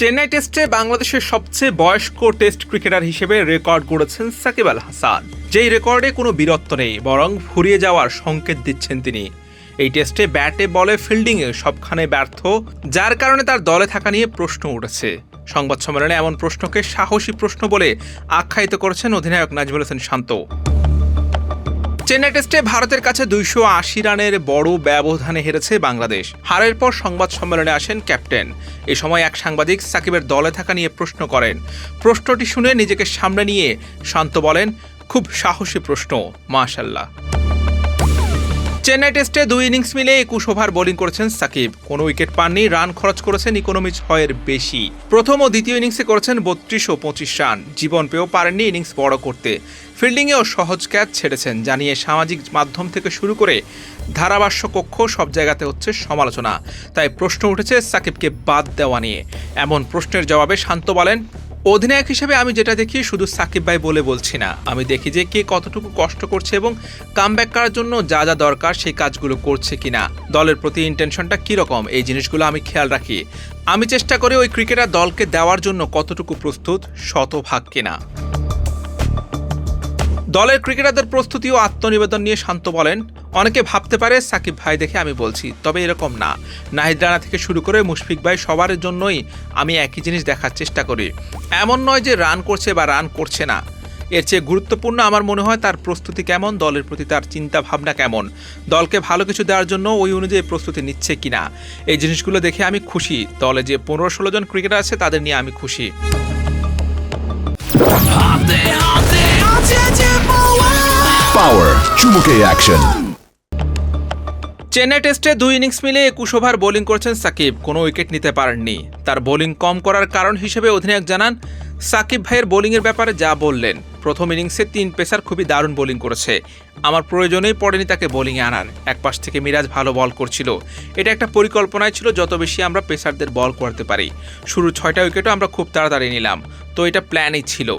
চেন্নাই টেস্টে বাংলাদেশের সবচেয়ে বয়স্ক টেস্ট ক্রিকেটার হিসেবে রেকর্ড গড়েছেন সাকিব আল হাসান। যেই রেকর্ডে কোনো বীরত্ব নেই, বরং ফুরিয়ে যাওয়ার সংকেত দিচ্ছেন তিনি। এই টেস্টে ব্যাটে, বলে ফিল্ডিংয়ে সবখানে ব্যর্থ, যার কারণে তার দলে থাকা নিয়ে প্রশ্ন উঠেছে। সংবাদ সম্মেলনে এমন প্রশ্নকে সাহসী প্রশ্ন বলে আখ্যায়িত করেছেন অধিনায়ক নাজমুল হোসেন শান্ত। চেন্নাই টেস্টে ভারতের কাছে দুইশো আশি রানের বড় ব্যবধানে হেরেছে বাংলাদেশ। হারের পর সংবাদ সম্মেলনে আসেন ক্যাপ্টেন। এ সময় এক সাংবাদিক সাকিবের দলে থাকা নিয়ে প্রশ্ন করেন। প্রশ্নটি শুনে নিজেকে সামনে নিয়ে শান্ত বলেন, খুব সাহসী প্রশ্ন, মাশাল্লাহ। চেন্নাই টেস্টে দুই ইনিংস মিলে একুশ ওভার বোলিং করেছেন সাকিব। কোনো উইকেট পাননি, রান খরচ করেছেন ইকোনমি ছয়ের বেশি। প্রথম ও দ্বিতীয় ইনিংসে করেছেন বত্রিশ ও পঁচিশ রান। জীবন পেয়েও পারেননি ইনিংস বড় করতে। ফিল্ডিংয়েও সহজ ক্যাচ ছেড়েছেন জানিয়ে সামাজিক মাধ্যম থেকে শুরু করে ধারাভাষ্য কক্ষ সব জায়গাতে হচ্ছে সমালোচনা। তাই প্রশ্ন উঠেছে সাকিবকে বাদ দেওয়া নিয়ে। এমন প্রশ্নের জবাবে শান্ত বলেন অধিনায়ক হিসেবে আমি যেটা দেখি শুধু সাকিব ভাই বলে বলছি না। আমি দেখি যে কে কতটুকু কষ্ট করছে এবং কামব্যাক করার জন্য যা যা দরকার সেই কাজগুলো করছে কিনা। দলের প্রতি ইন্টেনশনটা কীরকম? এই জিনিসগুলো আমি খেয়াল রাখি। আমি চেষ্টা করি ওই ক্রিকেটার দলকে দেওয়ার জন্য কতটুকু প্রস্তুত, শতভাগ কিনা। দলের ক্রিকেটারদের প্রস্তুতি ও আত্মনিবেদন নিয়ে শান্ত বলেন, অনেকে ভাবতে পারে সাকিব ভাই দেখে আমি বলছি, তবে এরকম না। নাহিদ রানা থেকে শুরু করে মুশফিক ভাই সবার জন্যই আমি একই জিনিস দেখার চেষ্টা করি। এমন নয় যে রান করছে বা রান করছে না। এর চেয়ে গুরুত্বপূর্ণ আমার মনে হয় তার প্রস্তুতি কেমন, দলের প্রতি তার চিন্তা ভাবনা কেমন, দলকে ভালো কিছু দেওয়ার জন্য ওই অনুযায়ী প্রস্তুতি নিচ্ছে কিনা এই জিনিসগুলো দেখে আমি খুশি। দলে যে পনেরো ষোলো জন ক্রিকেটার আছে তাদের নিয়ে আমি খুশি। Power. চুমুকে অ্যাকশন চেন্নাই টেস্টে দুই ইনিংস মিলে একুশ ওভার বোলিং করেছেন সাকিব। কোনো উইকেট নিতে পারেননি। তার বোলিং কম করার কারণ হিসেবে অধিনায়ক জানান, সাকিব ভাইয়ের বোলিংয়ের ব্যাপারে যা বললেন। প্রথম ইনিংসে তিন পেসার খুবই দারুণ বোলিং করেছে। আমার প্রয়োজনেই পড়েনি তাকে বোলিংয়ে আনার। এক পাশ থেকে মিরাজ ভালো বল করছিল। এটা একটা পরিকল্পনায় ছিল যত বেশি আমরা পেসারদের বল করতে পারি। শুরু ছয়টা উইকেটও আমরা খুব তাড়াতাড়ি নিলাম। তো এটা প্ল্যানই ছিল।